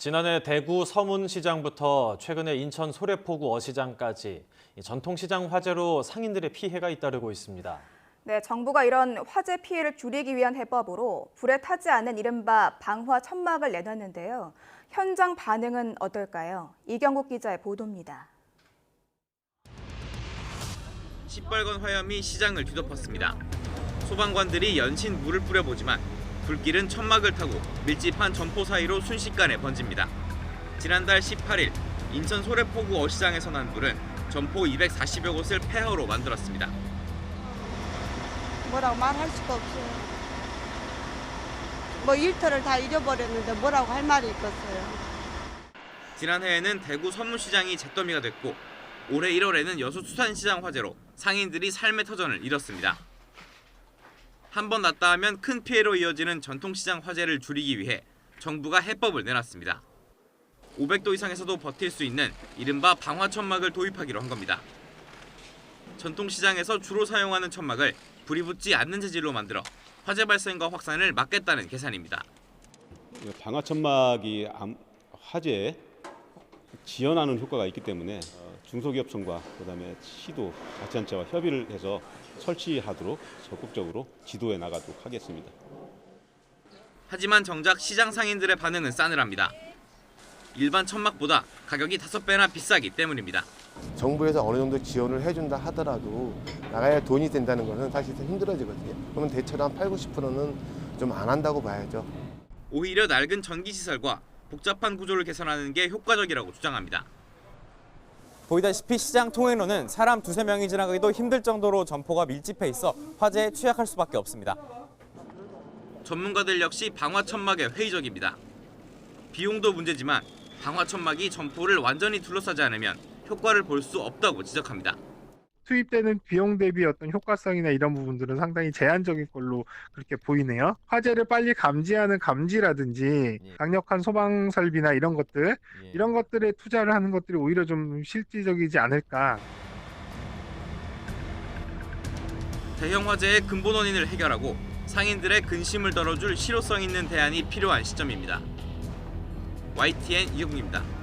지난해 대구 서문시장부터 최근에 인천 소래포구 어시장까지 이 전통시장 화재로 상인들의 피해가 잇따르고 있습니다. 네, 정부가 이런 화재 피해를 줄이기 위한 해법으로 불에 타지 않는 이른바 방화 천막을 내놨는데요. 현장 반응은 어떨까요? 이경국 기자의 보도입니다. 시뻘건 화염이 시장을 뒤덮었습니다. 소방관들이 연신 물을 뿌려보지만 불길은 천막을 타고 밀집한 점포 사이로 순식간에 번집니다. 지난달 18일 인천 소래포구 어시장에서 난 불은 점포 240여 곳을 폐허로 만들었습니다. 뭐라고 말할 수가 없어요. 뭐 일터를 다 잃어버렸는데 뭐라고 할 말이 있겠어요. 지난해에는 대구 서문시장이 잿더미가 됐고 올해 1월에는 여수 수산시장 화재로 상인들이 삶의 터전을 잃었습니다. 한 번 났다 하면 큰 피해로 이어지는 전통시장 화재를 줄이기 위해 정부가 해법을 내놨습니다. 500도 이상에서도 버틸 수 있는 이른바 방화 천막을 도입하기로 한 겁니다. 전통시장에서 주로 사용하는 천막을 불이 붙지 않는 재질로 만들어 화재 발생과 확산을 막겠다는 계산입니다. 방화 천막이 암- 화재에 지연하는 효과가 있기 때문에 어, 중소기업청과 그다음에 시도 자치단체와 협의를 해서 설치하도록 적극적으로 지도해 나가도록 하겠습니다. 하지만 정작 시장 상인들의 반응은 싸늘합니다. 일반 천막보다 가격이 다섯 배나 비싸기 때문입니다. 정부에서 어느 정도 지원을 해준다 하더라도 나가야 돈이 된다는 것은 사실 좀 힘들어지거든요. 그러면 대체로 한 8, 90%는 좀 안 한다고 봐야죠. 오히려 낡은 전기 시설과 복잡한 구조를 개선하는 게 효과적이라고 주장합니다. 보이다시피 시장 통행로는 사람 두세 명이 지나가기도 힘들 정도로 점포가 밀집해 있어 화재에 취약할 수밖에 없습니다. 전문가들 역시 방화 천막에 회의적입니다. 비용도 문제지만 방화 천막이 점포를 완전히 둘러싸지 않으면 효과를 볼 수 없다고 지적합니다. 투입되는 비용 대비 어떤 효과성이나 이런 부분들은 상당히 제한적인 걸로 그렇게 보이네요. 화재를 빨리 감지하는 감지라든지 예. 강력한 소방 설비나 이런 것들 이런 것들에 투자를 하는 것들이 오히려 좀 실질적이지 않을까. 대형 화재의 근본 원인을 해결하고 상인들의 근심을 덜어줄 실효성 있는 대안이 필요한 시점입니다. YTN 이용입니다.